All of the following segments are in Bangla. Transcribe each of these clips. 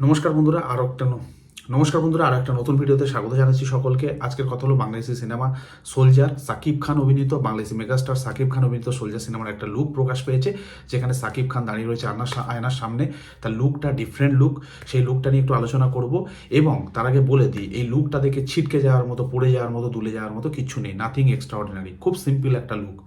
নমস্কার বন্ধুরা, আর একটা নমস্কার বন্ধুরা, আর একটা নতুন ভিডিওতে স্বাগত জানাচ্ছি সকলকে। আজকের কথা হলো বাংলাদেশি সিনেমা সোলজার। সাকিব খান অভিনীত, বাংলাদেশি মেগাস্টার সাকিব খান অভিনীত সোলজার সিনেমার একটা লুক প্রকাশ পেয়েছে, যেখানে সাকিব খান দাঁড়িয়ে রয়েছে আয়নার সা- আয়নার সামনে। তার লুকটা ডিফারেন্ট লুক সেই লুকটা নিয়ে একটু আলোচনা করব এবং তার আগে বলে দিই, এই লুকটা দেখে ছিটকে যাওয়ার মতো, পড়ে যাওয়ার মতো, দুলে যাওয়ার মতো কিছু নেই নাথিং এক্সট্রাঅর্ডিনারি খুব সিম্পল একটা লুক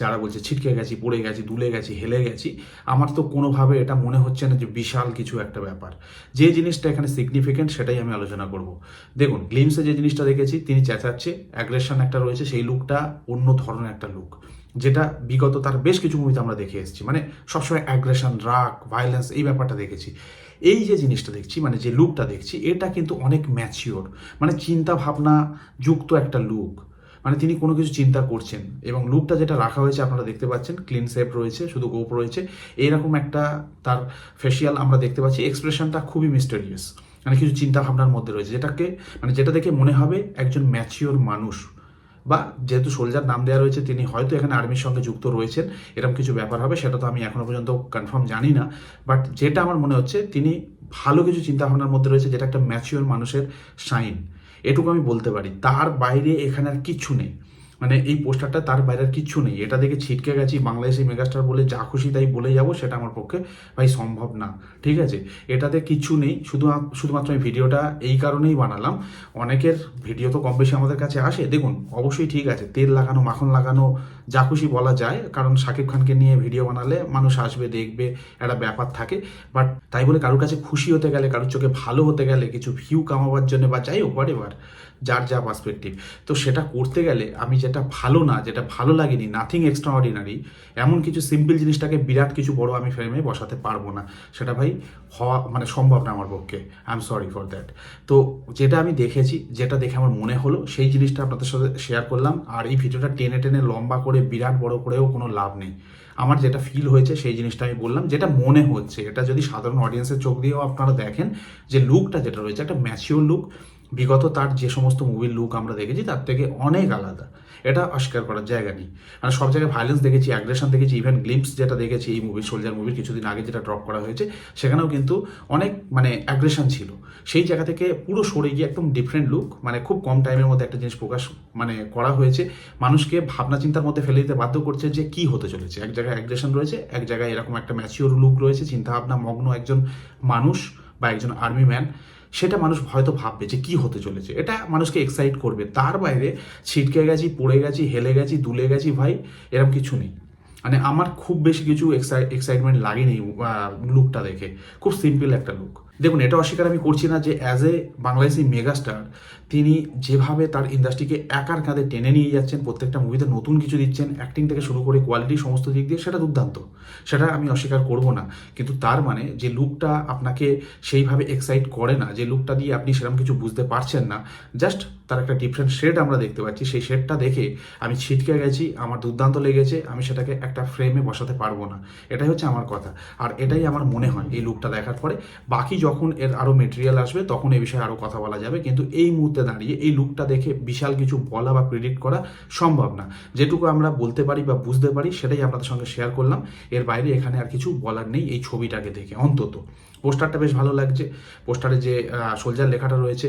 যারা বলছে, ছিটকে গেছি, পড়ে গেছি, দুলে গেছি, হেলে গেছি, আমার তো কোনোভাবে এটা মনে হচ্ছে না যে বিশাল কিছু একটা ব্যাপার। যে জিনিসটা এখানে সিগনিফিকেন্ট সেটাই আমি আলোচনা করব। দেখুন গ্লিমসে যে জিনিসটা দেখেছি, তিনি চেঁচাচ্ছে অ্যাগ্রেশন একটা রয়েছে, সেই লুকটা অন্য ধরনের একটা লুক যেটা বিগত তার বেশ কিছু মুভিতে আমরা দেখে এসেছি। মানে সবসময় অ্যাগ্রেশন রাগ ভায়োলেন্স এই ব্যাপারটা দেখেছি। এই যে জিনিসটা দেখছি মানে যে লুকটা দেখছি, এটা কিন্তু অনেক ম্যাচিওর মানে চিন্তা ভাবনা যুক্ত একটা লুক মানে তিনি কোনো কিছু চিন্তা করছেন। এবং লুকটা যেটা রাখা হয়েছে, আপনারা দেখতে পাচ্ছেন ক্লিন সেপ রয়েছে, শুধু গোপ রয়েছে। এইরকম একটা তার ফেসিয়াল আমরা দেখতে পাচ্ছি। এক্সপ্রেশনটা খুবই মিস্টেরিয়াস মানে কিছু চিন্তা ভাবনার মধ্যে রয়েছে। যেটাকে মানে যেটা দেখে মনে হবে একজন ম্যাচিওর মানুষ। বা যেহেতু সোলজার নাম দেওয়া রয়েছে, তিনি হয়তো এখানে আর্মির সঙ্গে যুক্ত রয়েছেন, এরকম কিছু ব্যাপার হবে, সেটা তো আমি এখনও পর্যন্ত কনফার্ম জানি না। বাট যেটা আমার মনে হচ্ছে, তিনি ভালো কিছু চিন্তা ভাবনার মধ্যে রয়েছে, যেটা একটা ম্যাচিওর মানুষের সাইন এটুকু আমি বলতে পারি। তার বাইরে এখানে আর কিচ্ছু নেই। মানে এই পোস্টারটা তার বাইরে আর কিচ্ছু নেই। এটা দেখে ছিটকে গেছি বাংলাদেশি মেগাস্টার বলে যা খুশি তাই বলে যাব, সেটা আমার পক্ষে ভাই সম্ভব না। ঠিক আছে? এটাতে কিচ্ছু নেই। শুধু শুধুমাত্র আমি ভিডিওটা এই কারণেই বানালাম। অনেকের ভিডিও তো কম বেশি আমাদের কাছে আসে। দেখুন, অবশ্যই ঠিক আছে। তেল লাগানো, মাখন লাগানো যা খুশি বলা যায়, কারণ শাকিব খানকে নিয়ে ভিডিও বানালে মানুষ আসবে, দেখবে, একটা ব্যাপার থাকে। বাট তাই বলে কারোর কাছে খুশি হতে গেলে, কারোর চোখে ভালো হতে গেলে কিছু ভিউ কামাবার জন্য বা যাই হোক এবার যার যা পার্সপেক্টিভ তো সেটা করতে গেলে আমি যেটা ভালো না, যেটা ভালো লাগেনি নাথিং এক্সট্রা অর্ডিনারি এমন কিছু সিম্পল জিনিসটাকে বিরাট কিছু বড় আমি ফ্রেমে বসাতে পারব না। সেটা ভাই হওয়া মানে সম্ভব না আমার পক্ষে। I am sorry for that তো যেটা আমি দেখেছি, যেটা দেখে আমার মনে হলো, সেই জিনিসটা আপনাদের সাথে শেয়ার করলাম। আর এই ভিডিওটা টেনে টেনে লম্বা করে বিরাট বড় করেও কোনো লাভ নেই। আমার যেটা ফিল হয়েছে সেই জিনিসটা আমি বললাম, যেটা মনে হচ্ছে। এটা যদি সাধারণ অডিয়েন্সের চোখ দিয়েও আপনারা দেখেন যে লুকটা যেটা রয়েছে, একটা ম্যাচিওর লুক বিগত তার যে সমস্ত মুভির লুক আমরা দেখেছি, তার থেকে অনেক আলাদা। এটা অস্বীকার করার জায়গা নেই। মানে সব জায়গায় ভায়োলেন্স দেখেছি অ্যাগ্রেশন দেখেছি ইভেন গ্লিমস যেটা দেখেছি, এই মুভি সোলজার মুভির কিছুদিন আগে যেটা ড্রপ করা হয়েছে, সেখানেও কিন্তু অনেক মানে অ্যাগ্রেশন ছিল। সেই জায়গা থেকে পুরো সরে গিয়ে একদম ডিফারেন্ট লুক মানে খুব কম টাইমের মধ্যে একটা জিনিস প্রকাশ মানে করা হয়েছে। মানুষকে ভাবনা চিন্তার মধ্যে ফেলে দিতে বাধ্য করছে যে কি হতে চলেছে। এক জায়গায় অ্যাগ্রেশন রয়েছে, এক জায়গায় এরকম একটা ম্যাচিওর লুক রয়েছে, চিন্তাভাবনা, মগ্ন একজন মানুষ বা একজন আর্মি ম্যান সেটা মানুষ হয়তো ভাববে যে কি হতে চলেছে। এটা মানুষকে এক্সাইট করবে। তার বাইরে ছিটকে গেছি, পড়ে গেছি, হেলে গেছি, দুলে গেছি, ভাই এরকম কিছু নেই। মানে আমার খুব বেশি কিছু এক্সাইটমেন্ট লাগেনি লুকটা দেখে। খুব সিম্পল একটা লুক দেখুন, এটা অস্বীকার আমি করছি না যে অ্যাজ এ বাংলাদেশি মেগাস্টার তিনি যেভাবে তার ইন্ডাস্ট্রিকে একার কাঁধে টেনে নিয়ে যাচ্ছেন, প্রত্যেকটা মুভিতে নতুন কিছু দিচ্ছেন অ্যাক্টিং থেকে শুরু করে কোয়ালিটি সমস্ত দিক দিয়ে, সেটা দুর্দান্ত। সেটা আমি অস্বীকার করব না। কিন্তু তার মানে যে লুকটা আপনাকে সেইভাবে এক্সাইট করে না, যে লুকটা দিয়ে আপনি সেরকম কিছু বুঝতে পারছেন না জাস্ট তার একটা ডিফারেন্ট শেড আমরা দেখতে পাচ্ছি, সেই শেডটা দেখে আমি ছিটকে গেছি, আমার দুর্দান্ত লেগেছে, আমি সেটাকে একটা ফ্রেমে বসাতে পারব না। এটাই হচ্ছে আমার কথা। আর এটাই আমার মনে হয় এই লুকটা দেখার পরে। বাকি যখন এর আরও মেটেরিয়াল আসবে, তখন এই বিষয়ে আরও কথা বলা যাবে। কিন্তু এই মুহূর্তে দাঁড়িয়ে এই লুকটা দেখে বিশাল কিছু বলা বা প্রেডিক্ট করা সম্ভব না। যেটুকু আমরা বলতে পারি বা বুঝতে পারি, সেটাই আপনাদের সঙ্গে শেয়ার করলাম। এর বাইরে এখানে আর কিছু বলার নেই এই ছবিটাকে দেখে, অন্তত। পোস্টারটা বেশ ভালো লাগছে। পোস্টারে যে সোলজার লেখাটা রয়েছে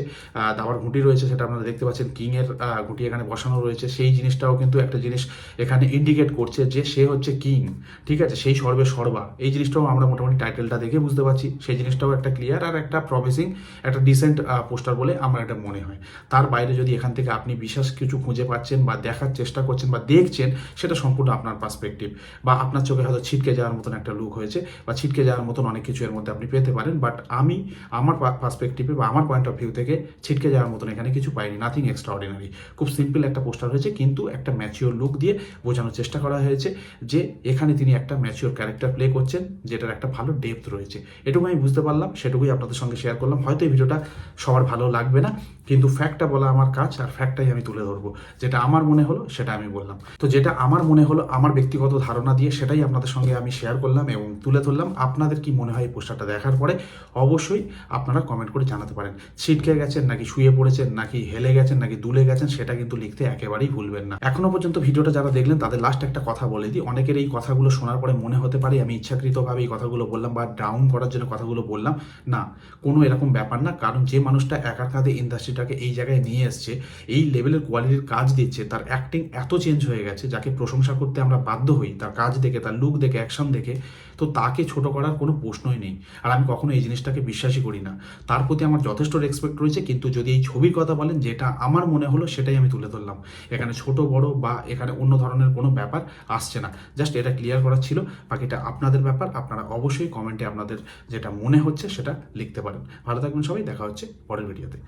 দাবার ঘুঁটি রয়েছে, সেটা আপনারা দেখতে পাচ্ছেন। কিংয়ের ঘুঁটি এখানে বসানো রয়েছে। সেই জিনিসটাও কিন্তু একটা জিনিস এখানে ইন্ডিকেট করছে যে, সে হচ্ছে কিং, ঠিক আছে? সেই সর্বে সর্বা। এই জিনিসটাও আমরা মোটামুটি টাইটেলটা দেখে বুঝতে পারছি। সেই জিনিসটাও একটা ক্লিয়ার আর একটা প্রমিসিং একটা ডিসেন্ট পোস্টার বলে আমার এটা মনে হয়। তার বাইরে যদি এখান থেকে আপনি বিশেষ কিছু খুঁজে পাচ্ছেন বা দেখার চেষ্টা করছেন বা দেখছেন, সেটা সম্পূর্ণ আপনার পার্সপেক্টিভ বা আপনার চোখে হয়তো ছিটকে যাওয়ার মতন একটা লুক হয়েছে বা ছিটকে যাওয়ার মতন অনেক কিছু এর মধ্যে আপনি পেতে পারেন বাট আমি আমার পার্সপেক্টিভে বা আমার পয়েন্ট অফ ভিউ থেকে ছিটকে যাওয়ার মতন এখানে কিছু পাইনি নাথিং এক্সট্রা অর্ডিনারি খুব সিম্পল একটা পোস্টার হয়েছে, কিন্তু একটা ম্যাচিওর লুক দিয়ে বোঝানোর চেষ্টা করা হয়েছে যে এখানে তিনি একটা ম্যাচিওর ক্যারেক্টার প্লে করছেন, যেটার একটা ভালো ডেপথ রয়েছে। এটুকু আমি বুঝতে পারলাম, সেটুকুই আপনাদের সঙ্গে শেয়ার করলাম। হয়তো এই ভিডিওটা সবার ভালো লাগবে না। কিন্তু ফ্যাক্টটা বলা আমার কাজ আর ফ্যাক্টটাই আমি তুলে ধরবো। যেটা আমার মনে হলো, সেটা আমি বললাম। তো যেটা আমার মনে হলো, আমার ব্যক্তিগত ধারণা দিয়ে সেটাই আপনাদের সঙ্গে আমি শেয়ার করলাম এবং তুলে ধরলাম। আপনাদের কি মনে হয় এই পোস্টারটা দেখার পরে, অবশ্যই আপনারা কমেন্ট করে জানাতে পারেন। ছিটকে গেছেন নাকি শুয়ে পড়েছেন, নাকি হেলে গেছেন, নাকি দুলে গেছেন, সেটা কিন্তু লিখতে একেবারেই ভুলবেন না। এখনও পর্যন্ত ভিডিওটা যারা দেখলেন, তাদের লাস্ট একটা কথা বলে দিই। অনেকের এই কথাগুলো শোনার পরে মনে হতে পারে, আমি ইচ্ছাকৃতভাবে এই কথাগুলো বললাম বা ডাউন করার জন্য কথাগুলো বললাম। না, কোনো এরকম ব্যাপার না। কারণ যে মানুষটা একার কাঁধে ইন্ডাস্ট্রিটাকে এই জায়গায় নিয়ে এসছে, এই লেভেলের কোয়ালিটির কাজ দিচ্ছে, তার অ্যাক্টিং এত চেঞ্জ হয়ে গেছে, যাকে প্রশংসা করতে আমরা বাধ্য হই, তার কাজ দেখে, তার লুক দেখে অ্যাকশন দেখে, তো তাকে ছোট করার কোনো প্রশ্নই নেই। আর আমি কখনো এই জিনিসটাকে বিশ্বাসই করি না। তার প্রতি আমার যথেষ্ট রেসপেক্ট রয়েছে, কিন্তু যদি এই ছবির কথা বলেন, যেটা আমার মনে হলো, সেটাই আমি তুলে ধরলাম। এখানে ছোট, বড় বা এখানে অন্য ধরনের কোনো ব্যাপার আসছে না। জাস্ট এটা ক্লিয়ার করার ছিল। বাকিটা আপনাদের ব্যাপার, আপনারা অবশ্যই কমেন্টে আপনাদের যেটা মনে হচ্ছে, সেটা লিখতে পারেন। ভালো থাকবেন সবাই, দেখা হচ্ছে পরের ভিডিওতে